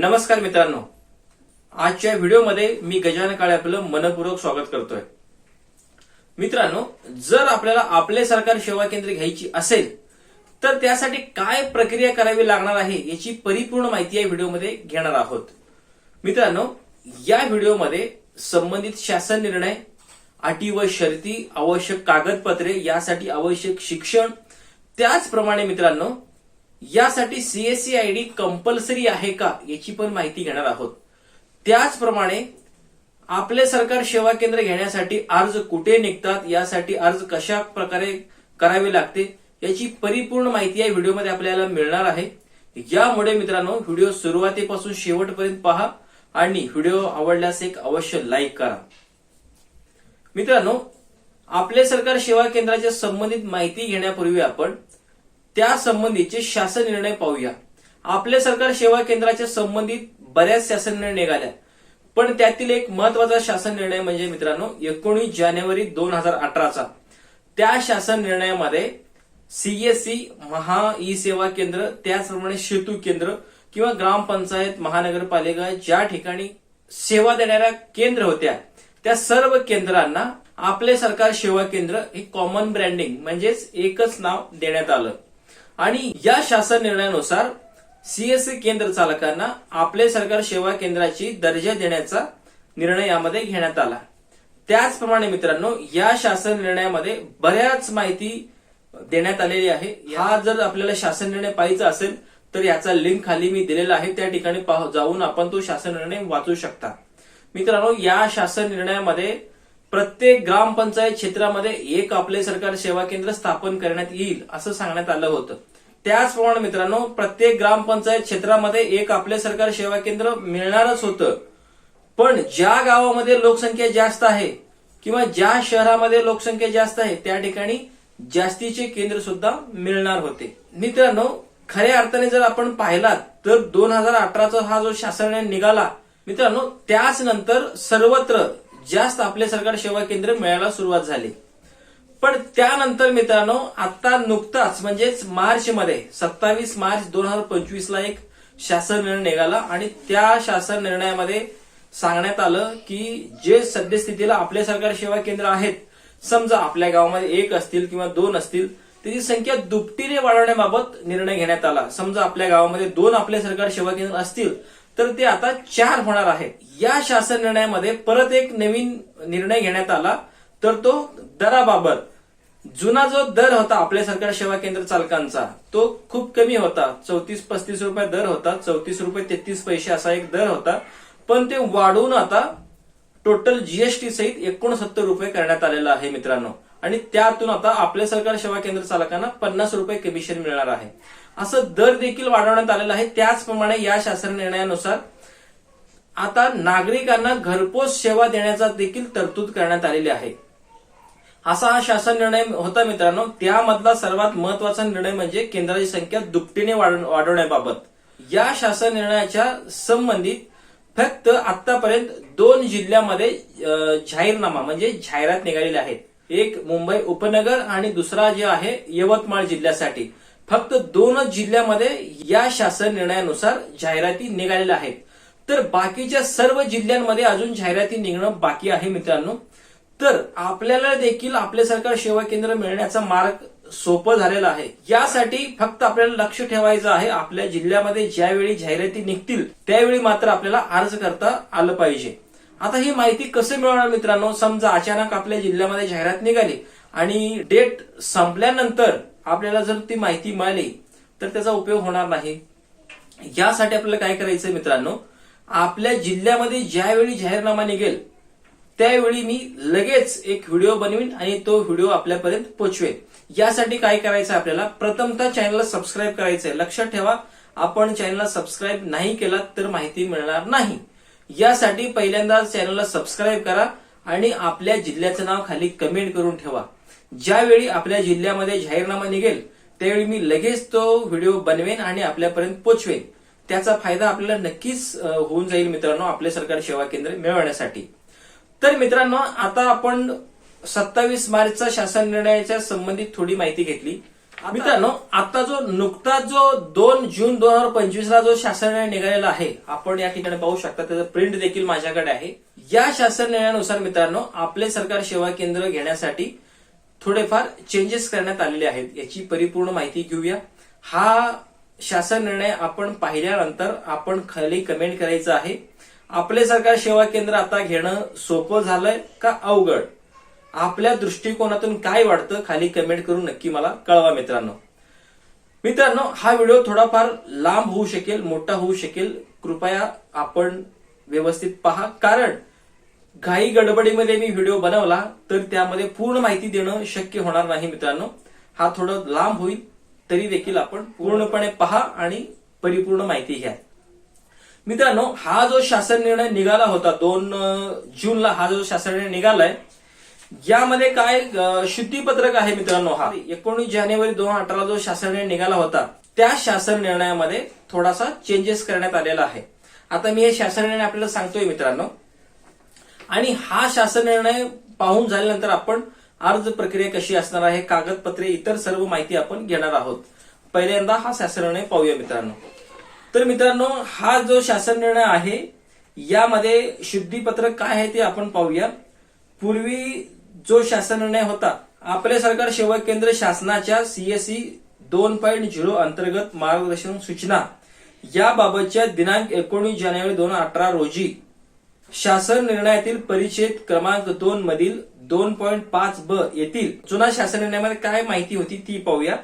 नमस्कार मित्रांनो. आजच्या व्हिडिओमध्ये मी गजानन काळे आपलं मनपूर्वक स्वागत करतोय. मित्रांनो जर आपल्याला आपले सरकार सेवा केंद्र घ्यायची असेल तर त्यासाठी काय प्रक्रिया करावी लागणार आहे याची परिपूर्ण माहिती या व्हिडिओमध्ये घेणार आहोत. मित्रांनो या व्हिडिओमध्ये संबंधित शासन निर्णय अटी व शर्ती आवश्यक कागदपत्रे यासाठी आवश्यक शिक्षण त्याचप्रमाणे मित्रांनो यासाठी सीएससी आय डी कंपल्सरी आहे का याची पण माहिती घेणार आहोत. त्याचप्रमाणे आपले सरकार सेवा केंद्र घेण्यासाठी अर्ज कुठे निघतात यासाठी अर्ज कशा प्रकारे करावे लागते याची परिपूर्ण माहिती या व्हिडिओमध्ये आपल्याला मिळणार आहे. यामुळे मित्रांनो व्हिडिओ सुरुवातीपासून शेवटपर्यंत पहा आणि व्हिडिओ आवडल्यास एक अवश्य लाईक करा. मित्रांनो आपले सरकार सेवा केंद्राच्या संबंधित माहिती घेण्यापूर्वी आपण त्या संबंधीचे शासन निर्णय पाहूया. आपले सरकार सेवा केंद्राच्या संबंधित बऱ्याच शासन निर्णय निघाल्या पण त्यातील एक महत्त्वाचा शासन निर्णय म्हणजे मित्रांनो एकोणीस जानेवारी दोन हजार अठराचा. त्या शासन निर्णयामध्ये सीएससी महा ई सेवा केंद्र त्याचप्रमाणे सेतू केंद्र किंवा ग्रामपंचायत महानगरपालिका ज्या ठिकाणी सेवा देणाऱ्या केंद्र होत्या त्या सर्व केंद्रांना आपले सरकार सेवा केंद्र हे कॉमन ब्रँडिंग म्हणजेच एकच नाव देण्यात आलं. आणि या शासन निर्णयानुसार सीएससी केंद्र चालकांना आपले सरकार सेवा केंद्राची दर्जा देण्याचा निर्णय यामध्ये घेण्यात आला. त्याचप्रमाणे मित्रांनो या शासन निर्णयामध्ये बऱ्याच माहिती देण्यात आलेली आहे. हा जर आपल्याला शासन निर्णय पाहायचा असेल तर याचा लिंक खाली मी दिलेला आहे. त्या ठिकाणी पाह- जाऊन आपण तो शासन निर्णय वाचू शकता. मित्रांनो या शासन निर्णयामध्ये प्रत्येक ग्रामपंचायत क्षेत्रामध्ये एक आपले सरकार सेवा केंद्र स्थापन करण्यात येईल असं सांगण्यात आलं होतं. त्याचप्रमाणे मित्रांनो प्रत्येक ग्रामपंचायत क्षेत्रामध्ये एक आपले सरकार सेवा केंद्र मिळणारच होतं. पण ज्या गावामध्ये लोकसंख्या जास्त आहे किंवा ज्या शहरामध्ये लोकसंख्या जास्त आहे त्या ठिकाणी जास्तीचे केंद्र सुद्धा मिळणार होते. मित्रांनो खऱ्या अर्थाने जर आपण पाहिलात तर दोन हजार अठराचा हा जो शासन निघाला मित्रांनो त्याच नंतर सर्वत्र जास्त आपले सरकार सेवा केंद्र मिळायला सुरुवात झाली. पण त्यानंतर मित्रांनो आता नुकताच म्हणजेच मार्च मध्ये सत्तावीस मार्च दोन हजार पंचवीस ला एक शासन निर्णय निघाला आणि त्या शासन निर्णयामध्ये सांगण्यात आलं की जे सद्यस्थितीला आपले सरकार सेवा केंद्र आहेत समजा आपल्या गावामध्ये एक असतील किंवा दोन असतील त्याची संख्या दुपटीने वाढवण्याबाबत निर्णय घेण्यात आला. समजा आपल्या गावामध्ये दोन आपले सरकार सेवा केंद्र असतील तर ते आता चार होणार आहे या शासन निर्णयामध्ये परत एक नवीन निर्णय घेण्यात आला. तर तो दराबाबत जुना जो दर होता आपल्या सरकार सेवा केंद्र चालकांचा तो खूप कमी होता. चौतीस पस्तीस रुपये दर होता. चौतीस रुपये तेहतीस पैसे असा एक दर होता. पण ते वाढवून आता टोटल जीएसटी सहित एकोणसत्तर रुपये करण्यात आलेला आहे मित्रांनो. आणि त्यातून आता आपल्या सरकार सेवा केंद्र चालकांना पन्नास रुपये कमिशन मिळणार आहे. असं दर देखील वाढवण्यात आलेला आहे. त्याचप्रमाणे या शासन निर्णयानुसार आता नागरिकांना घरपोच सेवा देण्याचा देखील तरतूद करण्यात आलेली आहे. असा हा शासन निर्णय होता मित्रांनो. त्यामधला सर्वात महत्त्वाचा निर्णय म्हणजे केंद्राची संख्या दुपटीने वाढवण्याबाबत. या शासन निर्णयाच्या संबंधित फक्त आतापर्यंत दोन जिल्ह्यामध्ये जाहीरनामा म्हणजे जाहिरात निघालेल्या आहेत. एक मुंबई उपनगर आणि दुसरा जे आहे यवतमाळ जिल्ह्यासाठी. फक्त दोनच जिल्ह्यामध्ये या शासन निर्णयानुसार जाहिराती निघालेल्या आहेत. तर बाकीच्या सर्व जिल्ह्यांमध्ये अजून जाहिराती निघणं बाकी आहे मित्रांनो. तर आपल्याला देखील आपल्यासारखा सेवा केंद्र मिळण्याचा मार्ग सोपं झालेला आहे. यासाठी फक्त आपल्याला लक्ष ठेवायचं आहे आपल्या जिल्ह्यामध्ये ज्यावेळी जाहिराती निघतील त्यावेळी मात्र आपल्याला अर्ज करता आलं पाहिजे. आता ही माहिती कसं मिळवणार मित्रांनो? समजा अचानक आपल्या जिल्ह्यामध्ये जाहिरात निघाली आणि डेट संपल्यानंतर आपल्याला जर ती माहिती मिळाली तर त्याचा उपयोग होणार नाही. यासाठी आपल्याला काय करायचं मित्रांनो? आपल्या जिल्ह्यामध्ये ज्यावेळी जाहीरनामा निघेल त्यावेळी मी लगेच एक व्हिडिओ बनवीन आणि तो व्हिडिओ आपल्यापर्यंत पोचवेन. यासाठी काय करायचं आपल्याला? प्रथमतः चॅनलला सबस्क्राईब करायचं आहे. लक्षात ठेवा आपण चॅनलला सबस्क्राईब नाही केला तर माहिती मिळणार नाही. यासाठी पहिल्यांदा चॅनलला सबस्क्राईब करा आणि आपल्या जिल्ह्याचं नाव खाली कमेंट करून ठेवा. ज्यावेळी आपल्या जिल्ह्यामध्ये जाहीरनामा निघेल त्यावेळी मी लगेच तो व्हिडिओ बनवेन आणि आपल्यापर्यंत पोचवेन. त्याचा फायदा आपल्याला नक्कीच होऊन जाईल मित्रांनो आपले सरकारी सेवा केंद्र मिळवण्यासाठी. तर मित्रांनो आता आपण सत्तावीस मार्चचा शासन निर्णयाच्या संबंधित थोडी माहिती घेतली. मित्रांनो आता जो नुकताच जो दोन जून दोन हजार पंचवीस ला जो शासन निर्णय निघालेला आहे आपण या ठिकाणी पाहू शकता त्याचं प्रिंट देखील माझ्याकडे आहे. या शासन निर्णयानुसार मित्रांनो आपले सरकार सेवा केंद्र घेण्यासाठी थोडेफार चेंजेस करण्यात आलेले आहेत. याची परिपूर्ण माहिती घेऊया. हा शासन निर्णय आपण पाहिल्यानंतर आपण खाली कमेंट करायचं आहे. आपले सरकार सेवा केंद्र आता घेणं सोपं झालंय का अवघड? आपल्या दृष्टिकोनातून काय वाटतं खाली कमेंट करून नक्की मला कळवा मित्रांनो. मित्रांनो हा व्हिडिओ थोडाफार लांब होऊ शकेल मोठा होऊ शकेल. कृपया आपण व्यवस्थित पहा. कारण घाई गडबडीमध्ये मी व्हिडिओ बनवला तर त्यामध्ये पूर्ण माहिती देणं शक्य होणार नाही मित्रांनो. हा थोडं लांब होईल तरी देखील आपण पूर्णपणे पहा आणि परिपूर्ण माहिती घ्या. मित्रांनो हा जो शासन निर्णय निघाला होता दोन जूनला हा जो शासन निर्णय निघालाय यामध्ये काय शुद्धीपत्रक आहे मित्रांनो हा. एकोणीस जानेवारी दोन हजार अठरा जो शासन निर्णय निघाला होता त्या शासन निर्णयामध्ये थोडासा चेंजेस करण्यात आलेला आहे. आता मी हे शासन निर्णय आपल्याला सांगतोय मित्रांनो. आणि हा शासन निर्णय पाहून झाल्यानंतर आपण अर्ज प्रक्रिया कशी असणार आहे कागदपत्रे इतर सर्व माहिती आपण घेणार आहोत. पहिल्यांदा हा शासन निर्णय पाहूया मित्रांनो. तर मित्रांनो हा जो शासन निर्णय आहे यामध्ये शुद्धीपत्रक काय आहे ते आपण पाहूया. पूर्वी जो शासन निर्णय होता आपले सरकार सेवा केंद्र शासनाच्या सीएससी दोन पॉईंट झिरो अंतर्गत मार्गदर्शन सूचना याबाबतच्या दिनांक एकोणीस जानेवारी दोन अठरा रोजी शासन निर्णयातील परिच्छेद क्रमांक दोन मधील दोन पॉईंट पाच ब येथील जुना शासन निर्णयामध्ये काय माहिती होती ती पाहूया.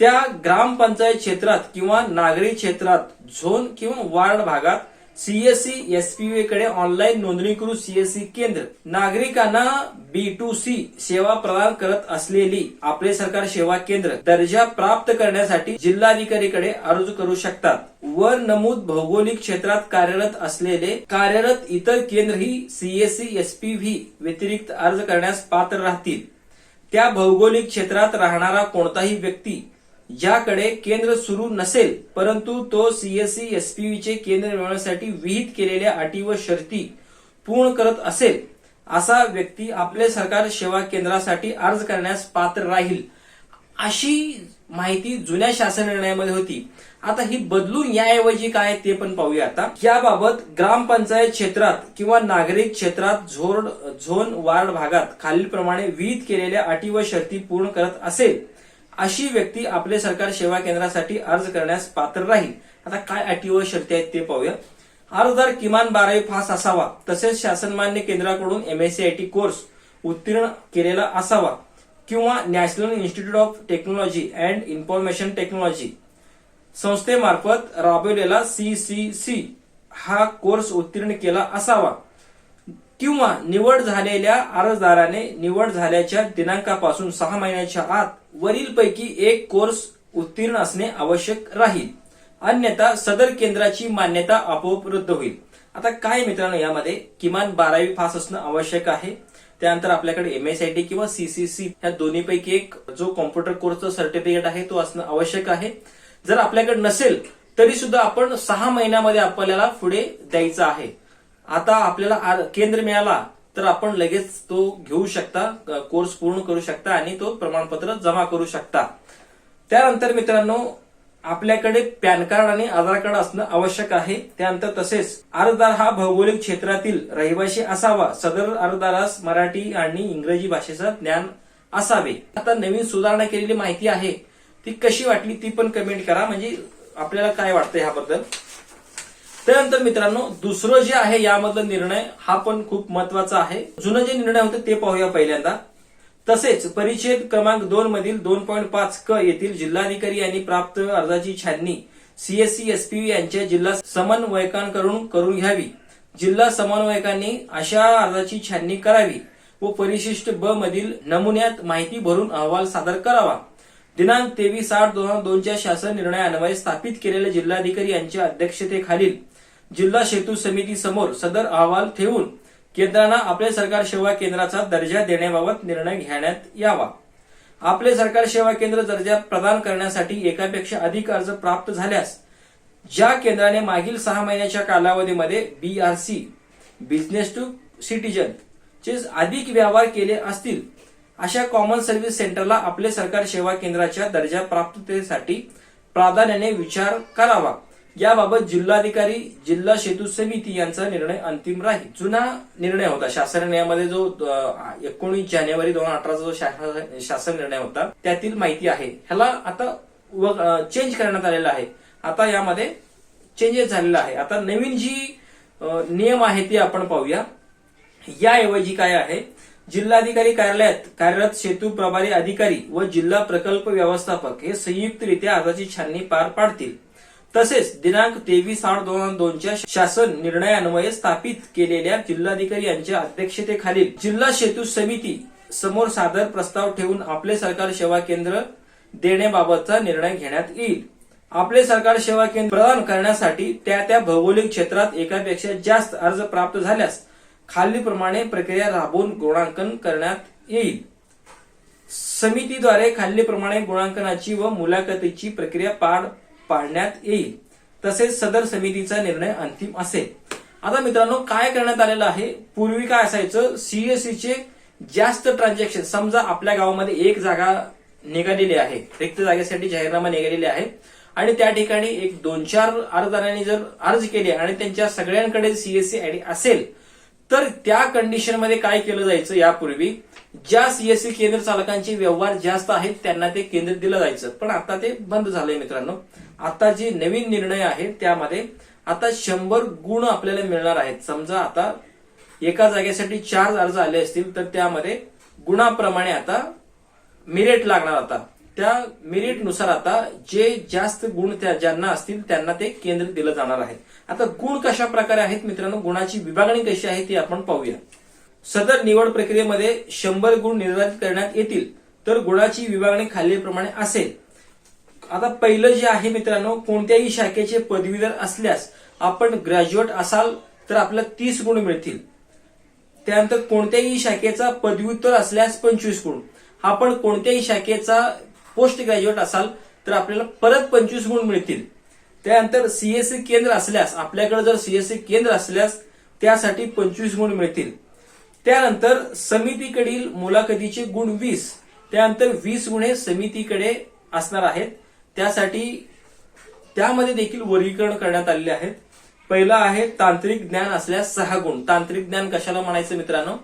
त्या ग्रामपंचायत क्षेत्रात किंवा नागरी क्षेत्रात झोन किंवा वार्ड भागात सीएससी एसपीओ कडे ऑनलाईन नोंदणीकृत सीएससी केंद्र नागरिकांना बी टू सी सेवा प्रदान करत असलेली आपले सरकार सेवा केंद्र दर्जा प्राप्त करण्यासाठी जिल्हाधिकारीकडे अर्ज करू शकतात. वर नमूद भौगोलिक क्षेत्रात कार्यरत असलेले कार्यरत इतर केंद्र ही सीएससी एसपीव्ही व्यतिरिक्त अर्ज करण्यास पात्र राहतील. त्या भौगोलिक क्षेत्रात राहणारा कोणताही व्यक्ती ज्याकडे केंद्र सुरू नसेल परंतु तो सीएससी एसपीव्हीचे केंद्र मिळवण्यासाठी विहित केलेल्या अटी व शर्ती पूर्ण करत असेल असा व्यक्ती आपले सरकार सेवा केंद्रासाठी अर्ज करण्यास पात्र राहील अशी माहिती जुन्या शासन निर्णयामध्ये होती. आता ही बदलून याऐवजी काय ते पण पाहूया आता. याबाबत ग्रामपंचायत क्षेत्रात किंवा नागरिक क्षेत्रात झोन झोन वार्ड भागात खालीलप्रमाणे विहित केलेल्या अटी व शर्ती पूर्ण करत असेल अशी व्यक्ती आपले सरकार सेवा केंद्रासाठी अर्ज करण्यास पात्र राहील. आता काय अटी व शर्ती आहेत ते पाहूया. अर्जदार किमान बारावी पास असावा तसेच शासनमान्य केंद्राकडून एमएससीआयटी कोर्स उत्तीर्ण केलेला असावा किंवा National Institute of Technology and Information Technology संस्थेमार्फत राबवलेला सीसीसी हा कोर्स उत्तीर्ण केला असावा किंवा निवड झालेल्या अर्जदाराने निवड झाल्याच्या दिनांकापासून सहा महिन्याच्या आत वरीलपैकी एक कोर्स उत्तीर्ण असणे आवश्यक राहील. अन्यथा सदर केंद्राची मान्यता आपोआप रद्द होईल. आता काय मित्रांनो यामध्ये किमान बारावी पास असणं आवश्यक आहे. त्यानंतर आपल्याकडे एमएसआयटी किंवा सीसीसी ह्या दोन्हीपैकी एक जो कॉम्प्युटर कोर्सचा सर्टिफिकेट आहे तो असणं आवश्यक आहे. जर आपल्याकडे नसेल तरी सुद्धा आपण सहा महिन्यामध्ये आपल्याला पुढे द्यायचं आहे. आता आपल्याला केंद्र मिळाला तर आपण लगेच तो घेऊ शकता कोर्स पूर्ण करू शकता आणि तो प्रमाणपत्र जमा करू शकता. त्यानंतर मित्रांनो आपल्याकडे पॅन कार्ड आणि आधार कार्ड असणं आवश्यक आहे. त्यानंतर तसेच अर्जदार हा भौगोलिक क्षेत्रातील रहिवासी असावा. सदर अर्जदारास मराठी आणि इंग्रजी भाषेचं ज्ञान असावे. आता नवीन सुधारणा केलेली माहिती आहे. ती कशी वाटली ती पण कमेंट करा. म्हणजे आपल्याला काय वाटतं ह्याबद्दल? त्यानंतर मित्रांनो दुसरं जे आहे यामधला निर्णय हा पण खूप महत्त्वाचा आहे. जुनं जे निर्णय होते ते पाहूया पहिल्यांदा. तसेच परिच्छेद क्रमांक दोन मधील दोन पॉईंट पाच क येथील जिल्हाधिकारी यांनी प्राप्त अर्जाची छाननी सीएससी एसपीव्ही यांच्या जिल्हा समन्वयकांकडून करून घ्यावी. जिल्हा समन्वयकांनी अशा अर्जाची छाननी करावी व परिशिष्ट ब मधील नमुन्यात माहिती भरून अहवाल सादर करावा. दिनांक तेवीस आठ दोन हजार दोनच्या शासन निर्णयान्वये स्थापित केलेल्या जिल्हाधिकारी यांच्या अध्यक्षतेखालील जिल्हा सेतू समिती समोर सदर अहवाल ठेवून केंद्रांना आपले सरकार सेवा केंद्राचा दर्जा देण्याबाबत निर्णय घेण्यात यावा. आपले सरकार सेवा केंद्र दर्जा प्रदान करण्यासाठी एकापेक्षा अधिक अर्ज प्राप्त झाल्यास ज्या केंद्राने मागील सहा महिन्याच्या कालावधीमध्ये बीआरसी बिझनेस टू सिटीजन चे अधिक व्यवहार केले असतील अशा कॉमन सर्व्हिस सेंटरला आपले सरकार सेवा केंद्राच्या दर्जा प्राप्ततेसाठी प्राधान्याने विचार करावा. याबाबत जिल्हाधिकारी जिल्हा सेतू समिती यांचा निर्णय अंतिम राहील. जुना निर्णय होता. शासन निर्णयामध्ये जो एकोणीस जानेवारी दोन हजार अठराचा जो शासन शासन निर्णय होता त्यातील माहिती आहे. ह्याला आता चेंज करण्यात आलेला आहे. आता यामध्ये चेंजेस झालेला आहे. आता नवीन जी नियम आहे ते आपण पाहूया. याऐवजी काय आहे? जिल्हाधिकारी कार्यालयात कार्यरत सेतू प्रभारी अधिकारी व जिल्हा प्रकल्प व्यवस्थापक हे संयुक्तरित्या आजची छाननी पार पाडतील. तसेच दिनांक तेवीस आठ दोन हजार दोनच्या शासन निर्णयान्वये स्थापित केलेल्या जिल्हाधिकारी यांच्या अध्यक्षतेखालील जिल्हा सेतू समिती समोर सादर प्रस्ताव ठेवून आपले सरकार सेवा केंद्र देण्याबाबतचा निर्णय घेण्यात येईल. आपले सरकार सेवा केंद्र प्रदान करण्यासाठी त्या त्या भौगोलिक क्षेत्रात एकापेक्षा जास्त अर्ज प्राप्त झाल्यास खालीलप्रमाणे प्रक्रिया राबवून गुणांकन करण्यात येईल. समितीद्वारे खालीलप्रमाणे गुणांकनाची व मुलाखतीची प्रक्रिया पार पाडण्यात येईल. तसेच सदर समितीचा निर्णय अंतिम असेल. आता मित्रांनो काय करण्यात आलेलं आहे? पूर्वी काय असायचं? सीएससीचे जास्त ट्रान्झॅक्शन समजा आपल्या गावामध्ये एक जागा निघालेली आहे रिक्त जागेसाठी जाहीरनामा निघालेले आहे आणि त्या ठिकाणी एक दोन चार अर्जदारांनी जर अर्ज केले आणि त्यांच्या सगळ्यांकडे सीएससी आयडी असेल तर त्या कंडिशनमध्ये काय केलं जायचं यापूर्वी? ज्या सीएससी केंद्र चालकांचे व्यवहार जास्त आहेत त्यांना ते केंद्र दिलं जायचं. पण आता ते बंद झालंय मित्रांनो. आता जे नवीन निर्णय आहे त्यामध्ये आता शंभर गुण आपल्याला मिळणार आहेत. समजा आता एका जागेसाठी चार अर्ज आले असतील तर त्यामध्ये गुणाप्रमाणे आता मिरिट लागणार आता. त्या मिरिटनुसार आता जे जास्त गुण त्या ज्यांना असतील त्यांना ते केंद्र दिलं जाणार आहे. आता गुण कशा प्रकारे आहेत मित्रांनो? गुणाची विभागणी कशी आहे ती आपण पाहूया. सदर निवड प्रक्रियेमध्ये शंभर गुण निर्धारित करण्यात येतील तर गुणाची विभागणी खालीलप्रमाणे असेल. आता पहिलं जे आहे मित्रांनो कोणत्याही शाखेचे पदवीधर असल्यास आपण ग्रॅज्युएट असाल तर आपल्याला तीस गुण मिळतील. त्यानंतर कोणत्याही शाखेचा पदव्युत्तर असल्यास पंचवीस गुण. आपण कोणत्याही शाखेचा पोस्ट ग्रॅज्युएट असाल तर आपल्याला परत पंचवीस गुण मिळतील. त्यानंतर सीएससी केंद्र असल्यास आपल्याकडे जर सीएससी केंद्र असल्यास त्यासाठी पंचवीस गुण मिळतील. त्यानंतर समितीकडील मुलाखतीचे गुण वीस. त्यानंतर वीस गुण हे समितीकडे असणार आहेत. त्यासाठी त्यामध्ये देखील वर्गीकरण करण्यात आलेले आहेत. पहिला आहे तांत्रिक ज्ञान असल्यास सहा गुण. तांत्रिक ज्ञान कशाला म्हणायचं मित्रांनो?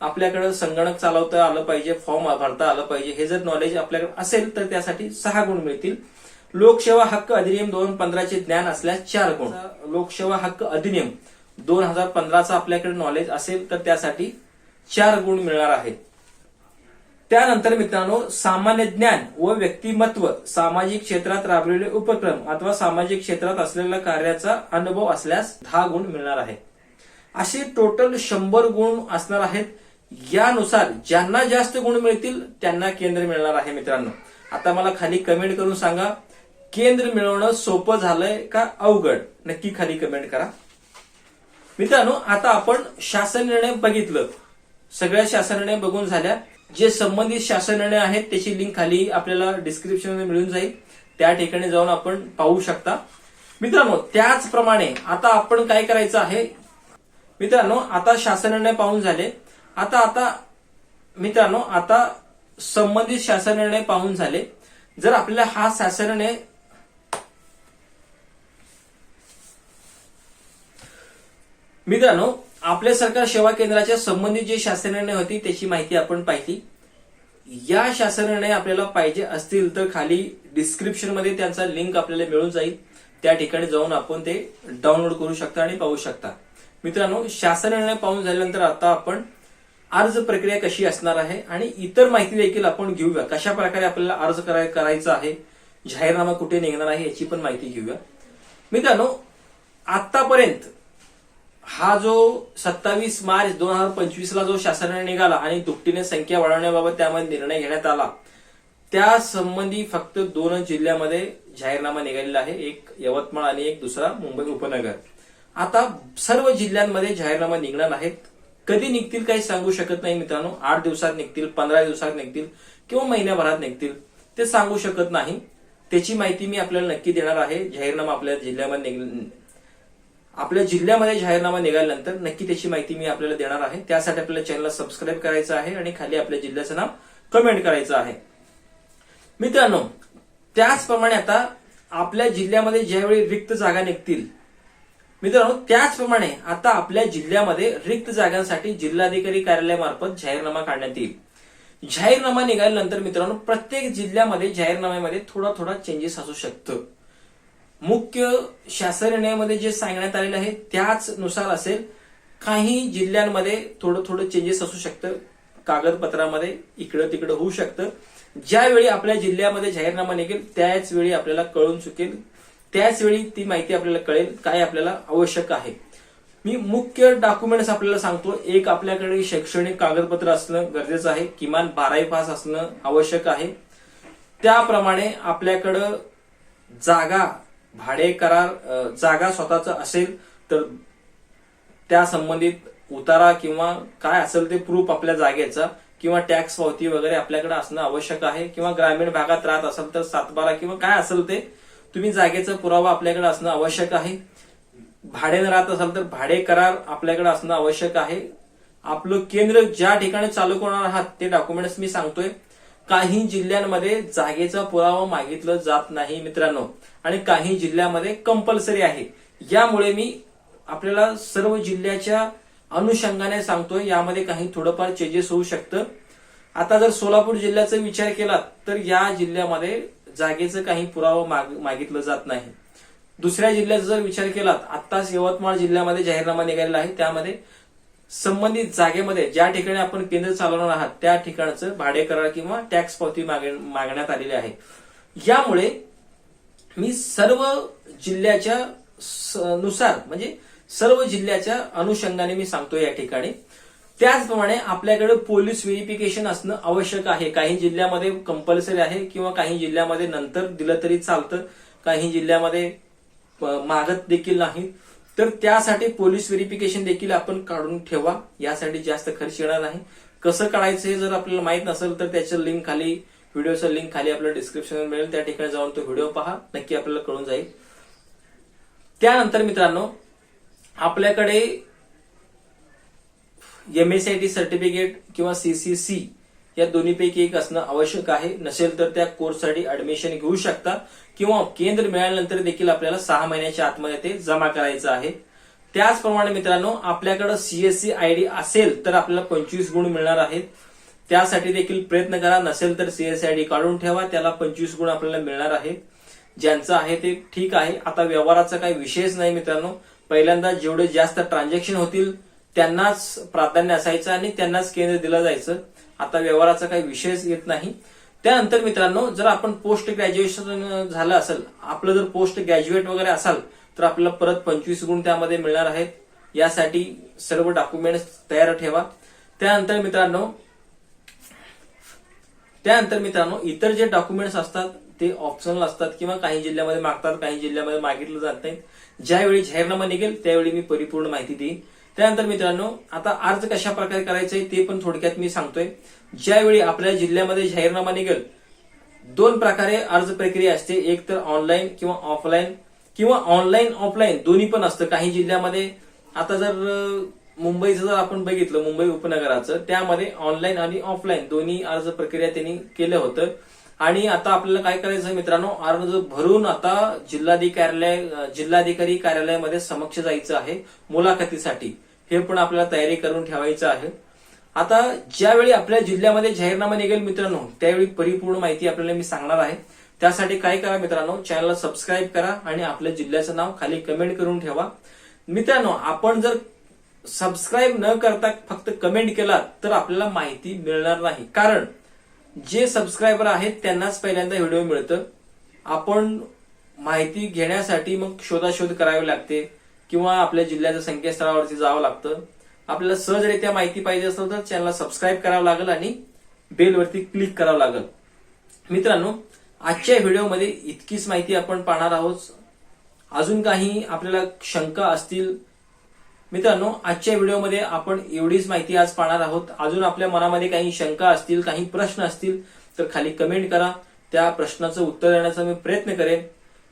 आपल्याकडे संगणक चालवता आलं पाहिजे फॉर्म भरता आलं पाहिजे. हे जर नॉलेज आपल्याकडे असेल तर त्यासाठी सहा गुण मिळतील. लोकसेवा हक्क अधिनियम दोन हजार पंधराचे ज्ञान असल्यास चार गुण लोकसेवा हक्क अधिनियम दोन हजार पंधराचा आपल्याकडे नॉलेज असेल तर त्यासाठी चार गुण मिळणार आहेत. त्यानंतर मित्रांनो सामान्य ज्ञान व व्यक्तिमत्व सामाजिक क्षेत्रात राबविलेले उपक्रम अथवा सामाजिक क्षेत्रात असलेल्या कार्याचा अनुभव असल्यास दहा गुण मिळणार आहे असे टोटल शंभर गुण असणार आहेत. यानुसार ज्यांना जास्त गुण मिळतील त्यांना केंद्र मिळणार आहे मित्रांनो. आता मला खाली कमेंट करून सांगा. केंद्र मिळवणं सोपं झालंय का अवघड? नक्की खाली कमेंट करा. मित्रांनो आता आपण शासन निर्णय बघितलं. सगळ्या शासन निर्णय बघून झाल्या. जे संबंधित शासन निर्णय आहेत त्याची लिंक खाली आपल्याला डिस्क्रिप्शन मिळून जाईल. त्या ठिकाणी जाऊन आपण पाहू शकता. मित्रांनो त्याचप्रमाणे आता आपण काय करायचं आहे? मित्रांनो आता शासन निर्णय पाहून झाले. आता आता मित्रांनो आता संबंधित शासन निर्णय पाहून झाले. जर आपल्याला हा शासन निर्णय मित्रांनो आपल्या सरकार सेवा केंद्राच्या संबंधित जे शासन निर्णय होती त्याची माहिती आपण पाहिली. या शासन निर्णय आपल्याला पाहिजे असतील तर खाली डिस्क्रिप्शनमध्ये त्यांचा लिंक आपल्याला मिळून जाईल. त्या ठिकाणी जाऊन आपण ते डाउनलोड करू शकता आणि पाहू शकता. मित्रांनो शासन निर्णय पाहून झाल्यानंतर आता आपण अर्ज प्रक्रिया कशी असणार आहे आणि इतर माहिती देखील आपण घेऊया. कशा प्रकारे आपल्याला अर्ज कराय करायचा आहे जाहीरनामा कुठे निघणार आहे याची पण माहिती घेऊया. मित्रांनो आतापर्यंत हा जो सत्तावीस मार्च दोन हजार पंचवीस ला जो शासनाने निघाला आणि दुपटीने संख्या वाढवण्याबाबत त्यामध्ये निर्णय घेण्यात आला त्या संबंधी फक्त दोन जिल्ह्यामध्ये जाहीरनामा निघालेला आहे एक यवतमाळ आणि एक दुसरा मुंबई उपनगर. आता सर्व जिल्ह्यांमध्ये जाहीरनामा निघणार आहेत कधी निघतील काही सांगू शकत नाही मित्रांनो. आठ दिवसात निघतील पंधरा दिवसात निघतील किंवा महिन्याभरात निघतील ते सांगू शकत नाही. त्याची माहिती मी आपल्याला नक्की देणार आहे. जाहीरनामा आपल्या जिल्ह्यामध्ये निघ- आपल्या जिल्ह्यामध्ये जाहीरनामा निघाल्यानंतर नक्की त्याची माहिती मी आपल्याला देणार आहे. त्यासाठी आपल्याला चॅनलला सबस्क्राईब करायचं आहे आणि खाली आपल्या जिल्ह्याचं नाव कमेंट करायचं आहे. मित्रांनो त्याचप्रमाणे आता आपल्या जिल्ह्यामध्ये ज्यावेळी रिक्त जागा निघतील मित्रांनो त्याचप्रमाणे आता आपल्या जिल्ह्यामध्ये रिक्त जागांसाठी जिल्हाधिकारी कार्यालयामार्फत जाहीरनामा काढण्यात येईल. जाहीरनामा निघाल्यानंतर मित्रांनो प्रत्येक जिल्ह्यामध्ये जाहीरनाम्यामध्ये थोडा थोडा चेंजेस असू शकतं. मुख्य शासन निर्णयामध्ये जे सांगण्यात आलेलं आहे त्याच नुसार असेल काही जिल्ह्यांमध्ये थोडं थोडं चेंजेस असू शकतं. कागदपत्रामध्ये इकडं तिकडं होऊ शकतं. ज्यावेळी आपल्या जिल्ह्यामध्ये जाहीरनामा निघेल त्याच वेळी आपल्याला कळून चुकेल. त्याच वेळी ती माहिती आपल्याला कळेल काय आपल्याला आवश्यक आहे. मी मुख्य डॉक्युमेंट्स आपल्याला सांगतो. एक आपल्याकडे शैक्षणिक कागदपत्र असणं गरजेचं आहे. किमान बारावी पास असणं आवश्यक आहे. त्याप्रमाणे आपल्याकडं जागा भाडे करार जागा स्वतःचा असेल तर त्या संबंधित उतारा किंवा काय असेल ते प्रूफ आपल्या जागेचा किंवा टॅक्स पावती वगैरे आपल्याकडे असणं आवश्यक आहे किंवा ग्रामीण भागात राहत असेल तर सातबारा किंवा काय असेल ते तुम्ही जागेचा पुरावा आपल्याकडे असणं आवश्यक आहे. भाड्याने राहत असाल तर भाडे करार आपल्याकडे असणं आवश्यक आहे. आपलं केंद्र ज्या ठिकाणी चालू करणार आहात ते डॉक्युमेंट्स मी सांगतोय. काही जिल्ह्यांमध्ये जागेचा पुरावा मागितलं जात नाही मित्रांनो. आणि काही जिल्ह्यामध्ये कंपल्सरी आहे. यामुळे मी आपल्याला सर्व जिल्ह्याच्या अनुषंगाने सांगतोय. यामध्ये काही थोडंफार चेंजेस होऊ शकतं. आता जर सोलापूर जिल्ह्याचा विचार केला तर या जिल्ह्यामध्ये जागेचं काही पुरावा माग- मागितलं जात नाही. दुसऱ्या जिल्ह्याचा जर विचार केला आत्ताच यवतमाळ जिल्ह्यामध्ये जाहीरनामा निघालेला आहे. त्यामध्ये संबंधित जागेमध्ये ज्या ठिकाणी आपण केंद्र चालवणार आहात त्या ठिकाणचं भाडे करार किंवा टॅक्स पावती मागण्यात आलेली आहे. यामुळे मी सर्व जिल्ह्याच्या नुसार म्हणजे सर्व जिल्ह्याच्या अनुषंगाने मी सांगतो या ठिकाणी. त्याचप्रमाणे आपल्याकडे पोलीस व्हेरिफिकेशन असणं आवश्यक आहे. काही जिल्ह्यामध्ये कंपल्सरी आहे किंवा काही जिल्ह्यामध्ये नंतर दिलं तरी चालतं. काही जिल्ह्यामध्ये मागत देखील नाही तर त्यासाठी पोलीस व्हेरिफिकेशन देखील आपण काढून ठेवा. यासाठी जास्त खर्च येणार नाही. कसं काढायचं हे जर आपल्याला माहीत नसेल तर त्याच्या लिंक खाली व्हिडिओचं लिंक खाली आपल्याला डिस्क्रिप्शन मिळेल. त्या ठिकाणी जाऊन तो व्हिडिओ पहा. नक्की आपल्याला कळून जाईल. त्यानंतर मित्रांनो आपल्याकडे एमएसआयटी सर्टिफिकेट किंवा सीसीसी या दोन्हीपैकी एक असणं आवश्यक आहे. नसेल तर त्या कोर्ससाठी ऍडमिशन घेऊ शकता किंवा केंद्र मिळाल्यानंतर देखील आपल्याला सहा महिन्याच्या आतमध्ये ते जमा करायचं आहे. त्याचप्रमाणे मित्रांनो आपल्याकडे सीएससी आयडी असेल तर आपल्याला पंचवीस गुण मिळणार आहेत. त्यासाठी देखील प्रयत्न करा. नसेल तर सीएससी आयडी काढून ठेवा. त्याला पंचवीस गुण आपल्याला मिळणार आहेत. ज्यांचं आहे ते ठीक आहे. आता व्यवहाराचा काही विषयच नाही मित्रांनो. पहिल्यांदा जेवढे जास्त ट्रान्झॅक्शन होतील त्यांनाच प्राधान्य असायचं आणि त्यांनाच केंद्र दिलं जायचं. आता व्यवहाराचा काही विषयच येत नाही. त्यानंतर मित्रांनो जर आपण पोस्ट ग्रॅज्युएशन झालं असेल आपलं जर पोस्ट ग्रॅज्युएट वगैरे असाल तर आपल्याला परत पंचवीस गुण त्यामध्ये मिळणार आहेत. यासाठी सर्व डॉक्युमेंट्स तयार ठेवा. त्यानंतर मित्रांनो त्यानंतर मित्रांनो इतर जे डॉक्युमेंट्स असतात ते ऑप्शनल असतात किंवा काही जिल्ह्यामध्ये मागतात काही जिल्ह्यामध्ये मागितलं जात नाही. ज्यावेळी जाहीरनामा निघेल त्यावेळी मी परिपूर्ण माहिती देईन. त्यानंतर मित्रांनो आता अर्ज कशा प्रकारे करायचा आहे ते पण थोडक्यात मी सांगतोय. ज्यावेळी आपल्या जिल्ह्यामध्ये जाहीरनामा निघेल दोन प्रकारे अर्ज प्रक्रिया असते. एक तर ऑनलाईन किंवा ऑफलाईन किंवा ऑनलाईन ऑफलाईन दोन्ही पण असतं. काही जिल्ह्यामध्ये आता जर मुंबईचं जर आपण बघितलं मुंबई उपनगराचं त्यामध्ये ऑनलाईन आणि ऑफलाईन दोन्ही अर्ज प्रक्रिया त्यांनी केलं होतं. आणि आता आपल्याला काय करायचं आहे मित्रांनो? अर्ज भरून आता जिल्हाधिकार्यालय जिल्हाधिकारी कार्यालयामध्ये समक्ष जायचं आहे मुलाखतीसाठी. हे पण आपल्याला तयारी करून ठेवायचं आहे. आता ज्यावेळी आपल्या जिल्ह्यामध्ये जाहीरनामा निघेल मित्रांनो त्यावेळी परिपूर्ण माहिती आपल्याला मी सांगणार आहे. त्यासाठी काय करा मित्रांनो चॅनलला सबस्क्राईब करा आणि आपल्या जिल्ह्याचं नाव खाली कमेंट करून ठेवा. मित्रांनो आपण जर सबस्क्राईब न करता फक्त कमेंट केला तर आपल्याला माहिती मिळणार नाही. कारण जे सबस्क्रायबर आहेत त्यांनाच पहिल्यांदा व्हिडिओ मिळतं. आपण माहिती घेण्यासाठी मग शोधाशोध करावी लागते किंवा आपल्या जिल्ह्याच्या संकेतस्थळावरती जावं लागतं. आपल्याला सहजरित्या माहिती पाहिजे असेल तर चॅनलला सबस्क्राईब करावं लागेल आणि बेलवरती क्लिक करावं लागेल. मित्रांनो आजच्या व्हिडिओमध्ये इतकीच माहिती आपण पाहणार आहोत. अजून काही आपल्याला शंका असतील मित्रांनो आजच्या व्हिडिओमध्ये आपण एवढीच माहिती आज पाहणार आहोत. अजून आपल्या मनामध्ये काही शंका असतील काही प्रश्न असतील तर खाली कमेंट करा. त्या प्रश्नाचं उत्तर देण्याचा मी प्रयत्न करेन.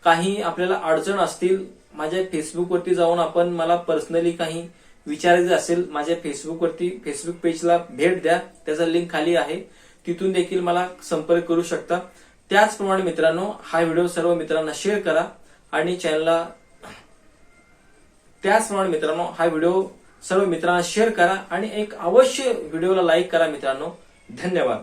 काही आपल्याला अडचण असतील माझ्या फेसबुकवरती जाऊन आपण मला पर्सनली काही विचारायचं असेल माझ्या फेसबुकवरती फेसबुक पेजला भेट द्या. त्याचा लिंक खाली आहे. तिथून देखील मला संपर्क करू शकता. त्याचप्रमाणे मित्रांनो हा व्हिडिओ सर्व मित्रांना शेअर करा आणि चॅनलला त्याचप्रमाणे मित्रांनो हा व्हिडिओ सर्व मित्रांना शेअर करा आणि एक अवश्य व्हिडिओला लाईक करा मित्रांनो. धन्यवाद.